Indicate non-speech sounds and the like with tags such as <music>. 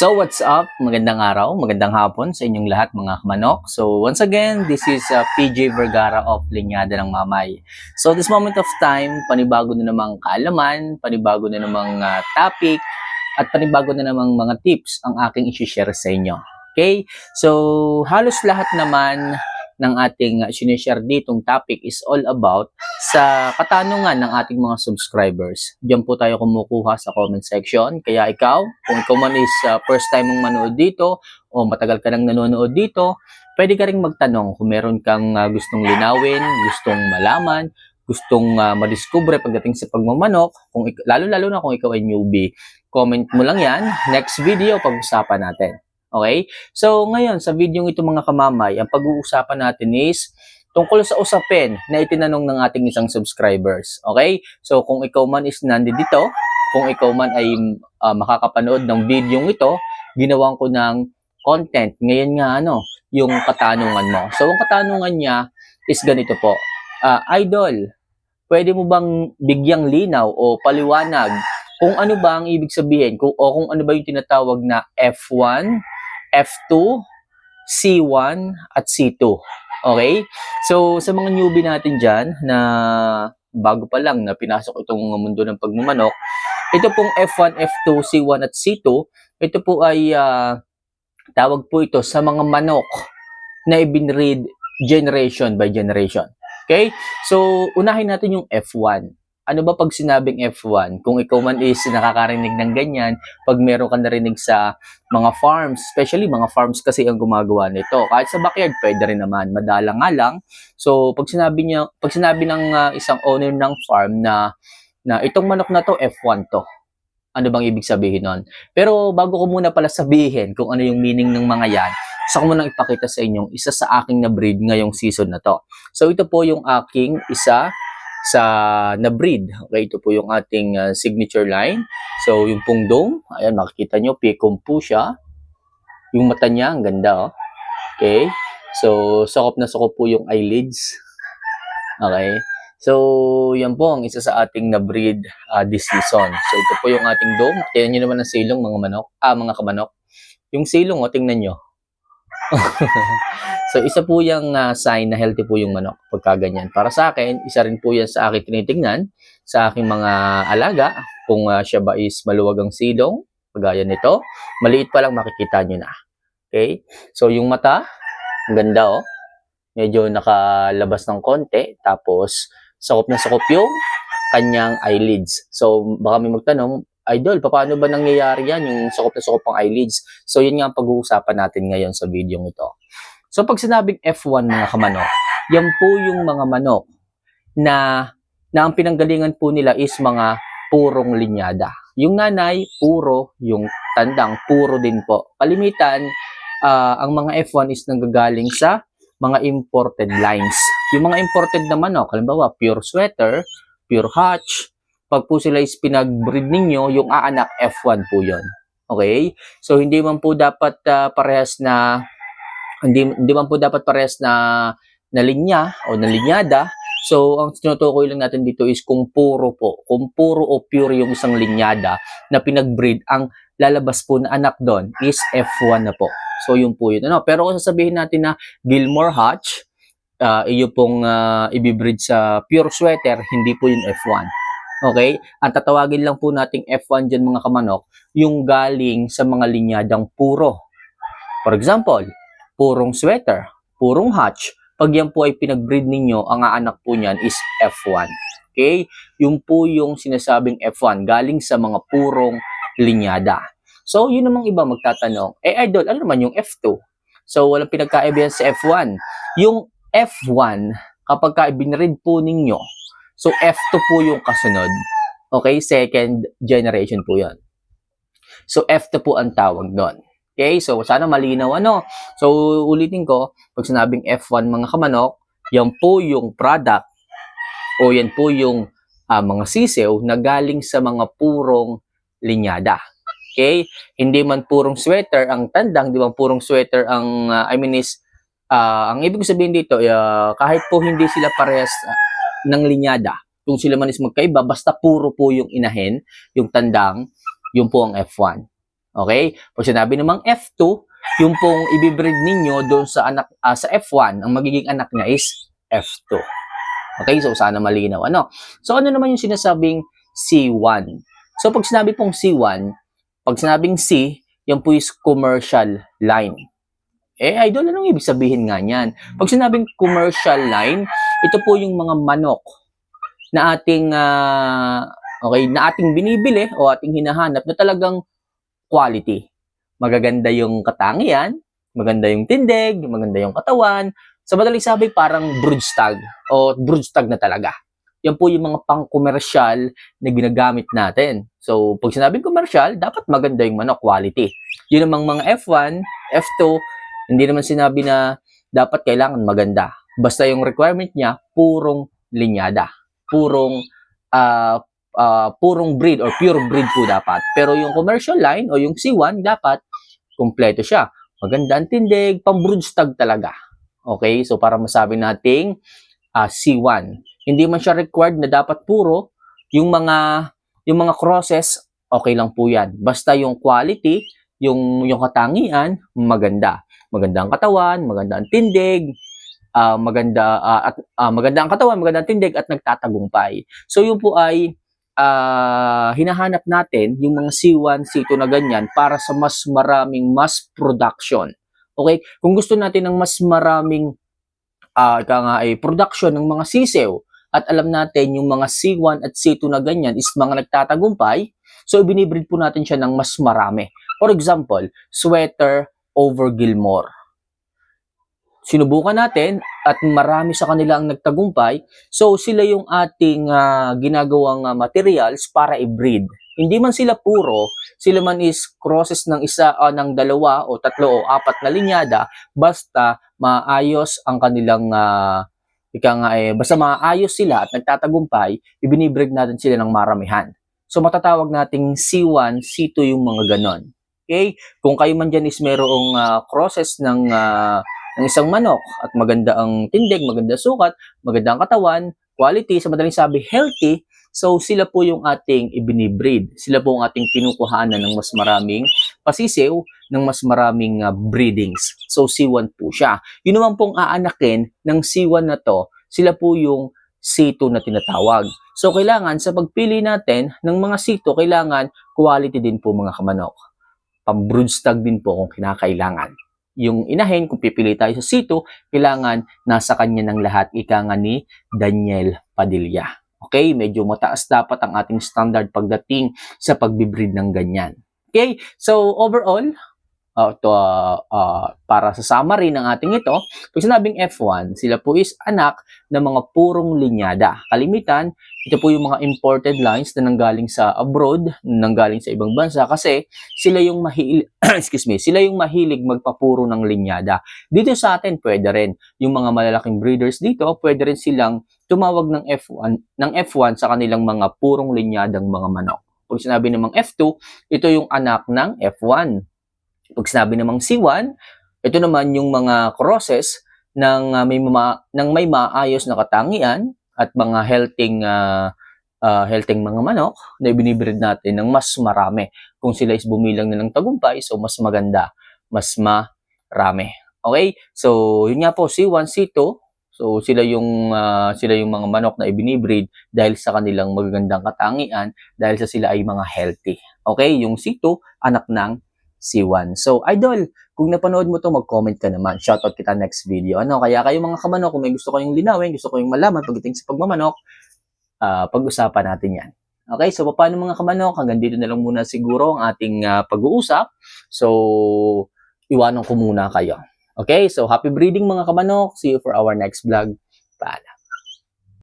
So what's up? Magandang araw, magandang hapon sa inyong lahat mga kamanok. So once again, this is uh, PJ Vergara of Linyada ng Mamay. So this moment of time, panibago na namang kaalaman, panibago na namang uh, topic, at panibago na namang mga tips ang aking isi-share sa inyo. Okay? So halos lahat naman ng ating uh, sinishare ditong topic is all about sa katanungan ng ating mga subscribers. Diyan po tayo kumukuha sa comment section. Kaya ikaw, kung ikaw man is uh, first time mong manood dito o matagal ka nang nanonood dito, pwede ka ring magtanong kung meron kang uh, gustong linawin, gustong malaman, gustong uh, madiskubre pagdating sa pagmamanok, kung lalo-lalo na kung ikaw ay newbie, comment mo lang yan. Next video, pag-usapan natin. Okay? So, ngayon, sa video ito mga kamamay, ang pag-uusapan natin is tungkol sa usapin na itinanong ng ating isang subscribers. Okay? So, kung ikaw man is nandito, kung ikaw man ay uh, makakapanood ng video ito, ginawan ko ng content. Ngayon nga, ano, yung katanungan mo. So, ang katanungan niya is ganito po. Uh, Idol, pwede mo bang bigyang linaw o paliwanag kung ano ba ang ibig sabihin kung, o kung ano ba yung tinatawag na F1, F2, C1, at C2. Okay? So, sa mga newbie natin dyan na bago pa lang na pinasok itong mundo ng pagmamanok, ito pong F1, F2, C1, at C2, ito po ay ah, tawag po ito sa mga manok na ibinread generation by generation. Okay? So, unahin natin yung F1 ano ba pag sinabing F1? Kung ikaw man is nakakarinig ng ganyan, pag meron ka narinig sa mga farms, especially mga farms kasi ang gumagawa nito. Kahit sa backyard, pwede rin naman. Madalang nga lang. So, pag sinabi niya, pag sinabi ng uh, isang owner ng farm na na itong manok na to F1 to. Ano bang ibig sabihin nun? Pero bago ko muna pala sabihin kung ano yung meaning ng mga yan, gusto ko munang ipakita sa inyong isa sa aking na breed ngayong season na to. So ito po yung aking isa sa na breed. Okay, ito po yung ating uh, signature line. So, yung pungdong, ayan, makikita nyo, picom po siya. Yung mata niya, ang ganda, oh. Okay. So, sakop na sakop po yung eyelids. Okay. So, yan po ang isa sa ating na breed uh, this season. So, ito po yung ating dome. Tingnan nyo naman ang silong, mga manok. Ah, mga kamanok. Yung silong, oh, tingnan nyo. <laughs> So, isa po yung uh, sign na healthy po yung manok pagka ganyan. Para sa akin, isa rin po yan sa akin tinitingnan sa aking mga alaga kung uh, siya ba is maluwag ang silong, kagaya nito. Maliit pa lang makikita nyo na. Okay? So, yung mata, ang ganda oh. Medyo nakalabas ng konti. Tapos, sakop na sakop yung kanyang eyelids. So, baka may magtanong, Idol, paano ba nangyayari yan, yung sakop na sakop ang eyelids? So, yun nga ang pag-uusapan natin ngayon sa video ito. So pag sinabing F1 mga kamanok, yan po yung mga manok na, na ang pinanggalingan po nila is mga purong linyada. Yung nanay, puro. Yung tandang, puro din po. Kalimitan, uh, ang mga F1 is nanggagaling sa mga imported lines. Yung mga imported na manok, halimbawa, pure sweater, pure hatch, pag po sila is pinag-breed ninyo, yung aanak F1 po yon. Okay? So, hindi man po dapat uh, parehas na hindi, hindi man po dapat parehas na, na linya o na linyada. So, ang tinutukoy lang natin dito is kung puro po, kung puro o pure yung isang linyada na pinag-breed, ang lalabas po na anak doon is F1 na po. So, yun po yun. Ano? Pero kung sasabihin natin na Gilmore Hatch, uh, iyo pong uh, ibibreed sa pure sweater, hindi po yung F1. Okay? Ang tatawagin lang po nating F1 dyan mga kamanok, yung galing sa mga linyadang puro. For example, purong sweater, purong hatch, pag yan po ay pinag-breed ninyo, ang anak po niyan is F1. Okay? Yung po yung sinasabing F1, galing sa mga purong linyada. So, yun namang iba magtatanong, eh idol, ano naman yung F2? So, walang pinagkaibigan sa F1. Yung F1, kapag ka ibinread po ninyo, so F2 po yung kasunod. Okay? Second generation po yan. So, F2 po ang tawag doon. Okay, so sana malinaw ano. So ulitin ko, pag sinabing F1 mga kamanok, yan po yung product o yan po yung uh, mga sisew na galing sa mga purong linyada. Okay? Hindi man purong sweater ang tandang, di ba purong sweater ang uh, I mean is uh, ang ibig sabihin dito, uh, kahit po hindi sila parehas uh, ng linyada, kung sila man is magkaiba, basta puro po yung inahin, yung tandang, yung po ang F1. Okay? Pag sinabi namang F2, yung pong ibibreed ninyo doon sa anak ah, sa F1, ang magiging anak niya is F2. Okay? So sana malinaw. Ano? So ano naman yung sinasabing C1? So pag sinabi pong C1, pag sinabing C, yan po is commercial line. Eh, idol, anong ibig sabihin nga niyan? Pag sinabing commercial line, ito po yung mga manok na ating ah, okay, na ating binibili o ating hinahanap na talagang quality. Magaganda yung katangian, maganda yung tindig, maganda yung katawan. Sa madaling sabi, parang broodstag o broodstag na talaga. Yan po yung mga pang-commercial na ginagamit natin. So, pag sinabing commercial, dapat maganda yung manok, quality. Yun namang mga F1, F2, hindi naman sinabi na dapat kailangan maganda. Basta yung requirement niya, purong linyada. Purong ah ah, purong breed or pure breed po dapat. Pero yung commercial line o yung C1, dapat kompleto siya. Maganda ang tindig, pang broodstag talaga. Okay? So, para masabi nating ah, C1. Hindi man siya required na dapat puro. Yung mga yung mga crosses, okay lang po yan. Basta yung quality, yung, yung katangian, maganda. Maganda ang katawan, maganda ang tindig, ah, maganda ah, at ah, maganda ang katawan, maganda ang tindig at nagtatagumpay. So yun po ay ah, hinahanap natin yung mga C1, C2 na ganyan para sa mas maraming mass production. Okay? Kung gusto natin ng mas maraming ah ika nga ay production ng mga sisew at alam natin yung mga C1 at C2 na ganyan is mga nagtatagumpay, so ibinibreed po natin siya ng mas marami. For example, sweater over Gilmore. Sinubukan natin at marami sa kanila ang nagtagumpay, so sila yung ating ah, ginagawang ah, materials para i-breed. Hindi man sila puro, sila man is crosses ng isa ah, ng dalawa o tatlo o apat na linyada, basta maayos ang kanilang ah, ika nga eh, basta maayos sila at nagtatagumpay, ibinibreed natin sila ng maramihan. So matatawag nating C1, C2 yung mga ganon. Okay? Kung kayo man dyan is merong ah, crosses ng, ah, ng isang manok at maganda ang tindig, maganda sukat, maganda ang katawan, quality, sa madaling sabi, healthy, so sila po yung ating ibinibreed. Sila po ang ating pinukuhanan ng mas maraming pasisiw, ng mas maraming ah, breedings. So C1 po siya. Yun naman pong aanakin ng C1 na to, sila po yung C2 na tinatawag. So kailangan sa pagpili natin ng mga C2, kailangan quality din po mga kamanok. Pang-broodstag din po kung kinakailangan. Yung inahin, kung pipili tayo sa C2, kailangan nasa kanya ng lahat ika nga ni Daniel Padilla. Okay, medyo mataas dapat ang ating standard pagdating sa pagbibreed ng ganyan. Okay, so overall, uh, to, uh, uh, para sa summary ng ating ito, pag sinabing F1, sila po is anak ng mga purong linyada. Kalimitan, ito po yung mga imported lines na nanggaling sa abroad, nanggaling sa ibang bansa kasi sila yung mahilig, <clears throat> excuse me, sila yung mahilig magpapuro ng linyada. Dito sa atin, pwede rin. Yung mga malalaking breeders dito, pwede rin silang tumawag ng F1, ng F1 sa kanilang mga purong linyadang mga manok. Pag sinabi namang F2, ito yung anak ng F1. Pag sinabi namang C1, ito naman yung mga crosses ng uh, may ma- ng may maayos na katangian at mga healthy uh, uh, healthy mga manok na ibinibreed natin ng mas marami. Kung sila is bumilang na ng tagumpay, so mas maganda, mas marami. Okay? So, yun nga po, C1, C2, So sila yung uh, sila yung mga manok na ibinibreed dahil sa kanilang magagandang katangian dahil sa sila ay mga healthy. Okay, yung C2 anak ng C1. So idol, kung napanood mo to mag-comment ka naman. Shoutout kita next video. Ano, kaya kayo mga kamanok kung may gusto kayong linawin, gusto kayong malaman pagdating sa pagmamanok, uh, pag-usapan natin 'yan. Okay, so paano mga kamanok? Hanggang dito na lang muna siguro ang ating uh, pag-uusap. So, iwanan ko muna kayo. Okay, so happy breeding mga kamanok. See you for our next vlog. Paalam.